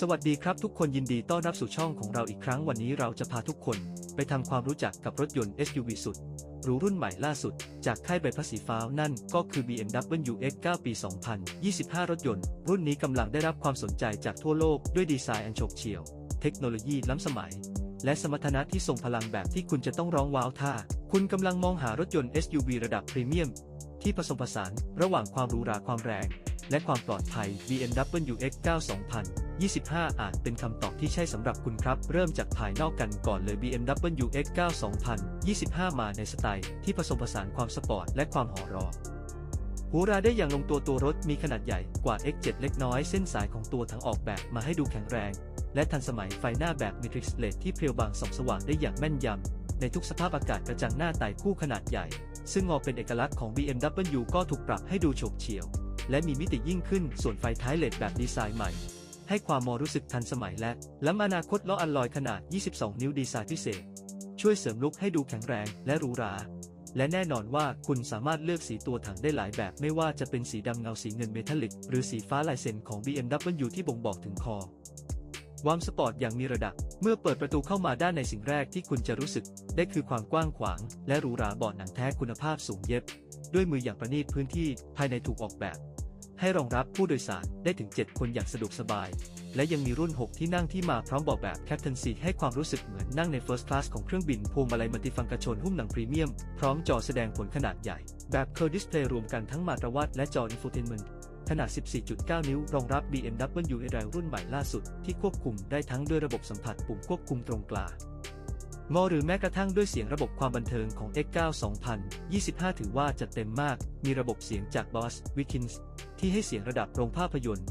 สวัสดีครับทุกคนยินดีต้อนรับสู่ช่องของเราอีกครั้งวันนี้เราจะพาทุกคน ไปทำความรู้จักกับรถยนต์ SUV สุดหรูรุ่นใหม่ล่าสุด จากค่ายใบพัดสีฟ้านั่นก็คือ BMW X9 ปี 2025 รถยนต์ รุ่นนี้กำลังได้รับความสนใจจากทั่วโลกด้วยดีไซน์อันโฉบเฉี่ยว เทคโนโลยีล้ำสมัย และสมรรถนะที่ทรงพลังแบบที่คุณจะต้องร้องว้าวท่าคุณกำลังมองหารถยนต์ SUV ระดับพรีเมียม ที่ผสมผสานระหว่างความหรูหราความแรง และความปลอดภัย BMW X9 2025 อาจเป็นคำตอบที่ใช่สำหรับคุณครับ เริ่มจากภายนอกกันก่อนเลย BMW X9 2025 มาในสไตล์ที่ผสมผสานความสปอร์ตและความหอรอหูราได้อย่างลงตัวตัวรถมีขนาดใหญ่กว่า X7 เล็กน้อยเส้นสายของตัวทั้งออกแบบมาให้ดูแข็งแรง และทันสมัยไฟหน้าแบบ Matrix LED ที่เพรียวบางส่องสว่างได้อย่างแม่นยำ ในทุกสภาพอากาศกระจังหน้าไต่คู่ขนาดใหญ่ ซึ่งงอเป็นเอกลักษณ์ของ BMW ก็ถูกปรับให้ดูโฉบเฉี่ยว และมีมิติยิ่งขึ้นส่วนไฟท้ายเลดแบบดีไซน์ใหม่ ให้ความมอรู้สึกทันสมัยและ ล้ำอนาคตล้ออัลลอยขนาด 22 นิ้วดีไซน์พิเศษ ช่วยเสริมลุคให้ดูแข็งแรงและหรูหราและแน่นอนว่าคุณสามารถเลือกสีตัวถังได้หลายแบบ ไม่ว่าจะเป็นสีดำเงาสีเงินเมทัลลิก หรือสีฟ้าลายเซ็นของ BMW ที่บ่งบอกถึงคอ ความสปอร์ตอย่างมีระดับ เมื่อเปิดประตูเข้ามาด้านในสิ่งแรกที่คุณจะรู้สึก ได้คือความกว้างขวาง และหรูหราเบาะหนังแท้คุณภาพสูงเย็บ ด้วยมืออย่างประณีตพื้นที่ภายในถูกออกแบบ ให้รองรับผู้โดยสารได้ถึง 7 คนอย่างสะดวกสบาย และยังมีรุ่น 6 ที่นั่งที่มาพร้อมเบาะแบบ Captain Seat ให้ความรู้สึกเหมือนนั่งใน First Class ของเครื่องบินพวงมาลัยมัลติฟังก์ชันหุ้มหนังพรีเมียม พร้อมจอแสดงผลขนาดใหญ่ แบบ Curve Display รวมกันทั้งมาตรวัดและจอ Infotainment ขนาด 14.9 นิ้ว รองรับ BMW i รุ่นใหม่ล่าสุด ที่ควบคุมได้ทั้งด้วยระบบสัมผัสปุ่มควบคุมตรงกลางงอหรือแม้กระทั่งด้วยเสียงระบบความบันเทิงของ X9 2025 ถือว่าจัดเต็มมาก มีระบบเสียงจาก Boss Wilkins ที่ให้เสียงระดับโรงภาพยนตร์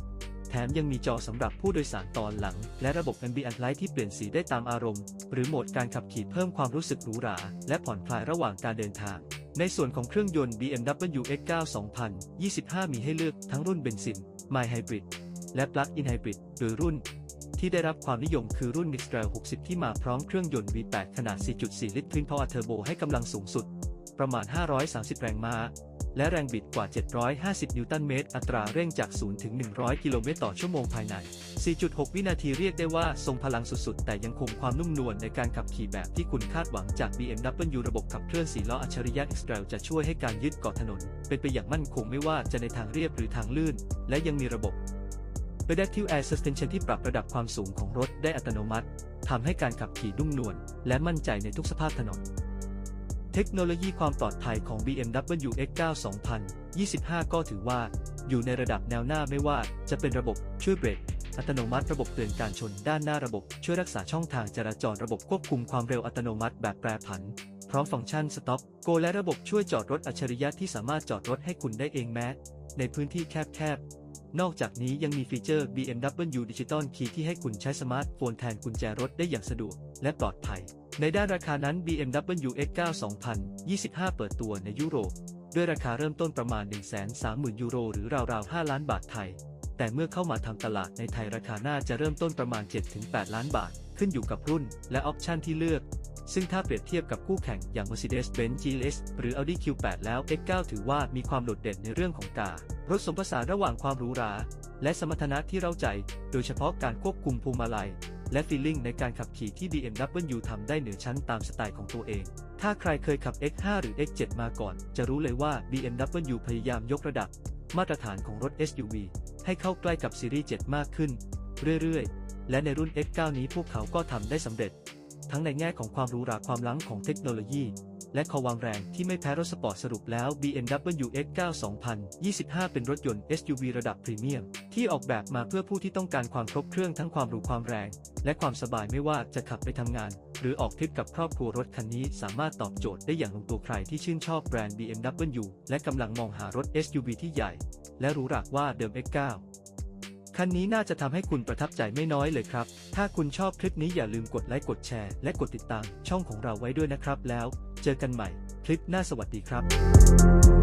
แถมยังมีจอสำหรับผู้โดยสารตอนหลัง และระบบ Ambient Light ที่เปลี่ยนสีได้ตามอารมณ์ หรือโหมดการขับขี่เพิ่มความรู้สึกหรูหรา และผ่อนคลายระหว่างการเดินทาง ในส่วนของเครื่องยนต์ BMW X9 2025 มีให้เลือกทั้งรุ่นเบนซิน My Hybrid และ Plug-in Hybrid หรือรุ่น ที่ได้รับความนิยมคือรุ่น Mix Trail 60 ที่มาพร้อมเครื่องยนต์ V8 ขนาด 4.4 ลิตร Twin Power Turbo ให้กำลังสูงสุด ประมาณ 530 แรงม้า และแรงบิดกว่า 750 นิวตันเมตร อัตราเร่งจาก 0 ถึง 100 กิโลเมตรต่อชั่วโมงภายใน 4.6 วินาทีเรียกได้ว่าทรงพลังสุดๆ แต่ยังคงความนุ่มนวลในการขับขี่แบบที่คุณคาดหวังจาก BMW ระบบขับเคลื่อน4ล้ออัจฉริยะ X-Trail จะช่วยให้การยึดเกาะถนน เป็นไปอย่างมั่นคงไม่ว่าจะในทางเรียบหรือทางลื่น และยังมีระบบ Adaptive Air Suspension ที่ปรับระดับความสูงของรถได้อัตโนมัติทำให้การขับขี่นุ่มนวลและมั่นใจในทุกสภาพถนน เทคโนโลยีความปลอดภัยของ BMW X9 2025 ก็ถือว่า อยู่ในระดับแนวหน้าไม่ว่า จะเป็นระบบช่วยเบรกอัตโนมัติระบบเตือนการชนด้านหน้าระบบช่วยรักษาช่องทางจราจรระบบควบคุมความเร็วอัตโนมัติแบบแปรผัน พร้อมฟังก์ชัน Stop Go และระบบช่วยจอดรถอัจฉริยะที่สามารถจอดรถให้คุณได้เองแม้ ในพื้นที่แคบๆ นอกจากนี้ยังมีฟีเจอร์ BMW Digital Key ที่ให้คุณใช้สมาร์ทโฟนแทนกุญแจรถได้อย่างสะดวกและปลอดภัย ในด้านราคานั้น BMW X9 2025 เปิดตัวในยุโรป ด้วยราคาเริ่มต้นประมาณ 130,000 ยูโร หรือราวๆ 5 ล้านบาทไทย แต่เมื่อเข้ามาทำตลาดในไทยราคาน่าจะเริ่มต้นประมาณ 7-8 ล้านบาท ขึ้นอยู่กับรุ่น และออปชันที่เลือก ซึ่งถ้าเปรียบเทียบกับคู่แข่งอย่าง Mercedes-Benz GLS หรือ Audi Q8 แล้ว X9 ถือว่ามีความโดดเด่นในเรื่องของการรถสมผสานระหว่างความหรูหรา และสมรรถนะที่เร้าใจ โดยเฉพาะการควบคุมพวงมาลัย และฟีลลิ่งในการขับขี่ที่ BMW ทำได้เหนือชั้นตามสไตล์ของตัวเอง ถ้าใครเคยขับ X5 หรือ X7 มาก่อน จะรู้เลยว่า BMW พยายามยกระดับ มาตรฐานของรถ SUV ให้เข้าใกล้กับซีรีส์ 7 มากขึ้น เรื่อยๆ และในรุ่น X9 นี้พวกเขาก็ทำได้สำเร็จ ทั้งในแง่ของความหรูหราความล้ำของเทคโนโลยีและความแรงที่ไม่แพ้รถสปอร์ตสรุปแล้ว BMW X9 2025 เป็นรถยนต์ SUV ระดับพรีเมียม ที่ออกแบบมาเพื่อผู้ที่ต้องการความครบเครื่องทั้งความหรูความแรง และความสบายไม่ว่าจะขับไปทำงาน หรือออกทริปกับครอบครัวรถคันนี้สามารถตอบโจทย์ได้อย่างลงตัวใครที่ชื่นชอบแบรนด์ BMW และกำลังมองหารถ SUV ที่ใหญ่ และหรูหราว่าเดิม X9 คันนี้น่าจะทำให้คุณประทับใจไม่น้อยเลยครับ ถ้าคุณชอบคลิปนี้อย่าลืมกดไลค์กดแชร์และกดติดตามช่องของเราไว้ด้วยนะครับแล้ว เจอกันใหม่ คลิปหน้าสวัสดีครับ